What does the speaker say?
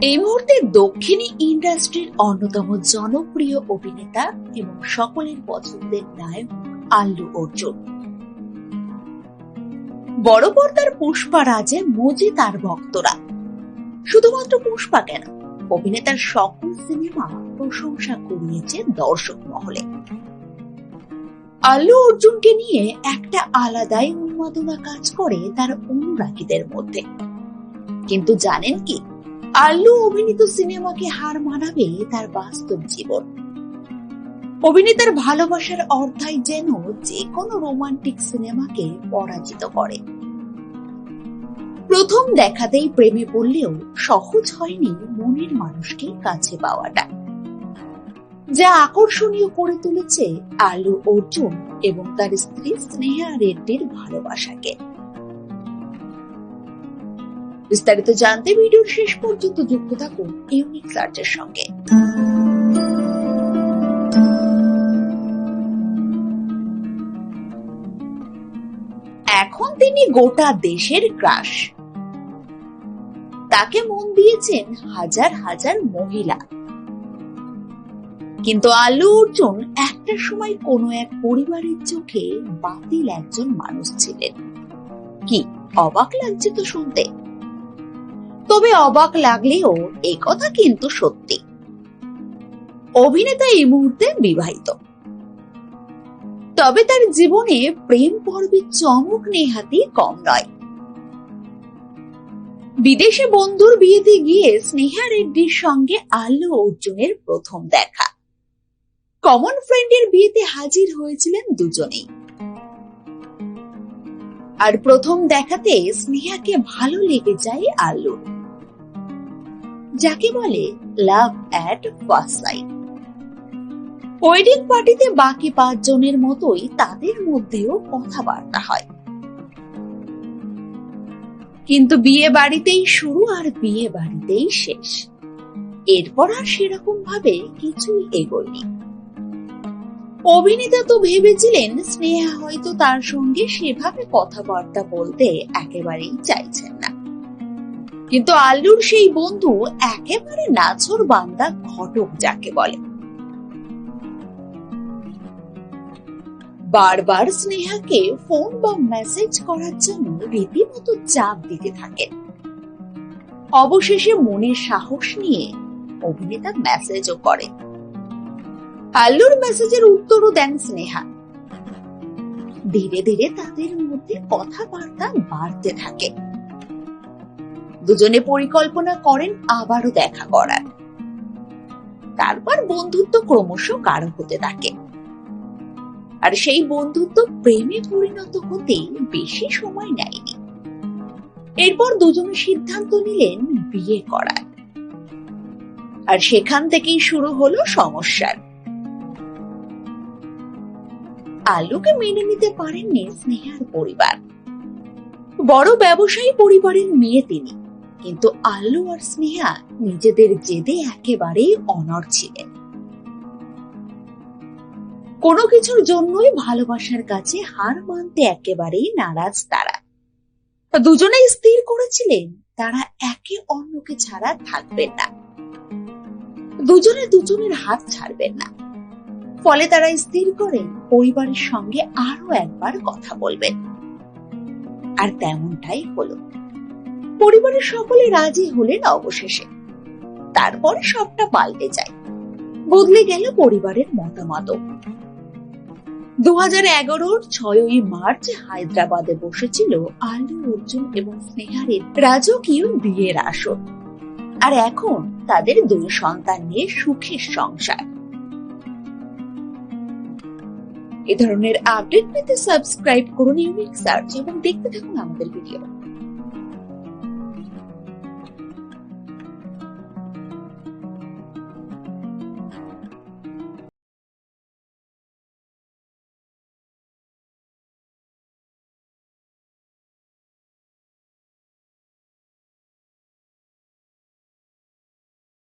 এই মুহূর্তে দক্ষিণী ইন্ডাস্ট্রির অন্যতম জনপ্রিয় অভিনেতা এবং সকলের পছন্দের নায়ক আল্লু অর্জুন। বড় পর্দার পুষ্পা রাজে মজি তার ভক্তরা। শুধুমাত্র পুষ্পা কেন, অভিনেতার সকল সিনেমা প্রশংসা কুড়িয়েছে দর্শক মহলে। আল্লু অর্জুনকে নিয়ে একটা আলাদাই উন্মাদনা কাজ করে তার অনুরাগীদের মধ্যে। কিন্তু জানেন কি আল্লু অভিনীত সিনেমাকে হার মানাবে তার বাস্তব জীবন। অভিনেতার ভালোবাসার অর্থাই যেন যে কোনো রোমান্টিক সিনেমাকে পরাজিত করে। প্রথম দেখাতেই প্রেমে পড়লেও সহজ হয়নি মনের মানুষকে কাছে পাওয়াটা। যা আকর্ষণীয় করে তুলেছে আলু অর্জুন এবং তার স্ত্রী স্নেহা রেড্ডির ভালোবাসাকে। বিস্তারিত জানতে ভিডিওর শেষ পর্যন্ত যুক্ত থাকুন ইউনিক সার্চের সঙ্গে। এখন তিনি গোটা দেশের ক্রাশ তাকে মন দিয়েছেন হাজার হাজার মহিলা। কিন্তু আলু অর্জুন একটা সময় কোনো এক পরিবারের চোখে বাতিল একজন মানুষ ছিলেন। কি, অবাক লাগছে তো শুনতে। তবে অবাক লাগলেও এই কথা কিন্তু সত্যি। অভিনেতা এই মুহূর্তে বিবাহিত। তবে তার জীবনে প্রেম পর্বের চমক নেহাতি কম নয়। বিদেশে বন্ধুর বিয়েতে গিয়ে স্নেহা রেড্ডির সঙ্গে আল্লু অর্জুনের প্রথম দেখা। কমন ফ্রেন্ডের বিয়েতে হাজির হয়েছিলেন দুজনেই। আর প্রথম দেখাতে স্নেহাকে ভালো লেগে যায় আল্লুর যাকে বলে love at first sight. Wedding পার্টিতে বাকি পাঁচজনের মতোই তাদের মধ্যেও কথাবার্তা হয়। কিন্তু বিয়ে বাড়িতেই শুরু আর বিয়ে বাড়িতেই শেষ। এরপর আর সেরকম ভাবে কিছুই এগোয়নি। অভিনেতা তো ভেবেছিলেন স্নেহা হয়তো তার সঙ্গে সেভাবে কথাবার্তা বলতে একেবারেই চাইছেন না। কিন্তু আল্লুর সেই বন্ধু একেবারে নাছর বান্দা ঘটক যাকে বলে। বারবার স্নেহাকে ফোন বা মেসেজ করার জন্য রীতিমতো চাপ দিতে থাকেন অবশেষে মনের সাহস নিয়ে অভিনেতা মেসেজও করেন আল্লুর মেসেজের উত্তরও দেন স্নেহা। ধীরে ধীরে তাদের মধ্যে কথাবার্তা বাড়তে থাকে। দুজনে পরিকল্পনা করেন আবারও দেখা করার। তারপর বন্ধুত্ব ক্রমশ গাঢ় হতে থাকে। আর সেই বন্ধুত্ব প্রেমে পরিণত হতে বেশি সময় নেয়নি। এরপর দুজনে সিদ্ধান্ত নিলেন বিয়ে করার। আর সেখান থেকেই শুরু হলো সমস্যার। আলুকে মেনে নিতে পারেননি স্নেহার পরিবার। বড় ব্যবসায়ী পরিবারের মেয়ে তিনি। কিন্তু আল্লু আর স্নেহা নিজেদের জেদে একেবারেই অনর ছিলেন। কোনো কিছুর জন্যই ভালোবাসার কাছে হার মানতে একেবারেই নারাজ তারা। দুজনেই স্থির করেছিলেন, তারা একে অন্যকে ছাড়া থাকবেন না। দুজনে দুজনের হাত ছাড়বেন না। ফলে তারা স্থির করেন পরিবারের সঙ্গে আরও একবার কথা বলবেন। আর তেমনটাই হলো। পরিবারের সকলে রাজি হলেন অবশেষে। তারপরে সবটা পাল্টে যায়। বদলে গেল পরিবারের মতামত দু হাজার এগারোর ছয়ই মার্চ হায়দ্রাবাদে বসেছিল আলু, অর্জুন এবং স্নেহারের রাজকীয় বিয়ের আসর। আর এখন তাদের দুই সন্তান নিয়ে সুখের সংসার। এ ধরনের আপডেট পেতে সাবস্ক্রাইব করুন ইউনিক সার্চ এবং দেখতে থাকুন আমাদের ভিডিও